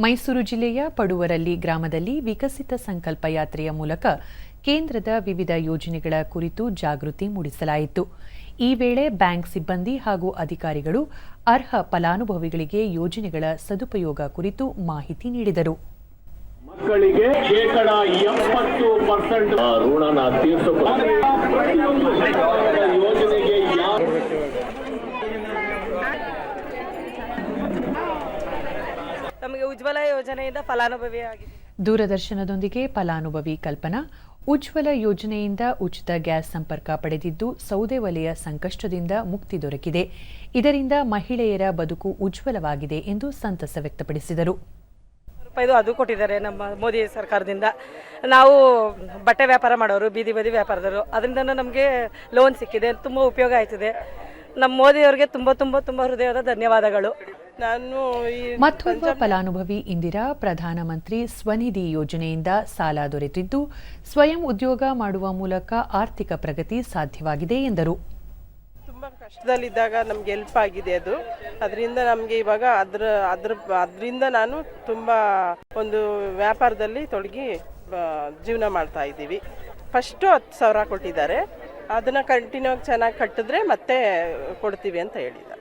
ಮೈಸೂರು ಜಿಲ್ಲೆಯ ಪಡುವರಲ್ಲಿ ಗ್ರಾಮದಲ್ಲಿ ವಿಕಸಿತ ಸಂಕಲ್ಪ ಯಾತ್ರೆಯ ಮೂಲಕ ಕೇಂದ್ರದ ವಿವಿಧ ಯೋಜನೆಗಳ ಕುರಿತು ಜಾಗೃತಿ ಮೂಡಿಸಲಾಯಿತು. ಈ ವೇಳೆ ಬ್ಯಾಂಕ್ ಸಿಬ್ಬಂದಿ ಹಾಗೂ ಅಧಿಕಾರಿಗಳು ಅರ್ಹ ಫಲಾನುಭವಿಗಳಿಗೆ ಯೋಜನೆಗಳ ಸದುಪಯೋಗ ಕುರಿತು ಮಾಹಿತಿ ನೀಡಿದರು. ಮಕ್ಕಳಿಗೆ ಶೇಕಡ ಎಪ್ಪತ್ತು ಪರ್ಸೆಂಟ್ ಋಣನ ತೀರಿಸಿಕೊಳ್ಳಿ ಉಜ್ವಲ ಯೋಜನೆಯಿಂದ ಫಲಾನುಭವಿ ಆಗಿದೆ ದೂರದರ್ಶನದೊಂದಿಗೆ ಫಲಾನುಭವಿ ಕಲ್ಪನಾ ಉಜ್ವಲ ಯೋಜನೆಯಿಂದ ಉಚಿತ ಗ್ಯಾಸ್ ಸಂಪರ್ಕ ಪಡೆದಿದ್ದು ಸೌದೆ ವಲಯ ಸಂಕಷ್ಟದಿಂದ ಮುಕ್ತಿ ದೊರಕಿದೆ. ಇದರಿಂದ ಮಹಿಳೆಯರ ಬದುಕು ಉಜ್ವಲವಾಗಿದೆ ಎಂದು ಸಂತಸ ವ್ಯಕ್ತಪಡಿಸಿದರು. ರೂಪಾಯಿದು ಅದು ಕೊಟ್ಟಿದ್ದಾರೆ ನಮ್ಮ ಮೋದಿ ಸರ್ಕಾರದಿಂದ. ನಾವು ಬಟ್ಟೆ ವ್ಯಾಪಾರ ಮಾಡೋರು ಬೀದಿ ಬದಿ ವ್ಯಾಪಾರದವರು. ಅದರಿಂದ ನಮಗೆ ಲೋನ್ ಸಿಕ್ಕಿದೆ ತುಂಬ ಉಪಯೋಗ ಆಯ್ತದೆ. ನಮ್ಮ ಮೋದಿಯವರಿಗೆ ತುಂಬ ತುಂಬ ತುಂಬ ಹೃದಯದ ಧನ್ಯವಾದಗಳು. ನಾನು ಈ ಮತ್ತೋರ್ವ ಫಲಾನುಭವಿ ಇಂದಿರಾ ಪ್ರಧಾನಮಂತ್ರಿ ಸ್ವನಿಧಿ ಯೋಜನೆಯಿಂದ ಸಾಲ ದೊರೆತಿದ್ದು ಸ್ವಯಂ ಉದ್ಯೋಗ ಮಾಡುವ ಮೂಲಕ ಆರ್ಥಿಕ ಪ್ರಗತಿ ಸಾಧ್ಯವಾಗಿದೆ ಎಂದರು. ತುಂಬ ಕಷ್ಟದಲ್ಲಿದ್ದಾಗ ನಮ್ಗೆ ಹೆಲ್ಪ್ ಆಗಿದೆ ಅದು. ಅದರಿಂದ ನಮಗೆ ಇವಾಗ ಅದ್ರ ಅದ್ರ ಅದರಿಂದ ನಾನು ತುಂಬ ಒಂದು ವ್ಯಾಪಾರದಲ್ಲಿ ತೊಡಗಿ ಜೀವನ ಮಾಡ್ತಾ ಇದ್ದೀವಿ. ಫಸ್ಟು ಹತ್ತು ಸಾವಿರ ಕೊಟ್ಟಿದ್ದಾರೆ. ಅದನ್ನು ಕಂಟಿನ್ಯೂ ಆಗಿ ಚೆನ್ನಾಗಿ ಕಟ್ಟಿದ್ರೆ ಮತ್ತೆ ಕೊಡ್ತೀವಿ ಅಂತ ಹೇಳಿದ್ದಾರೆ.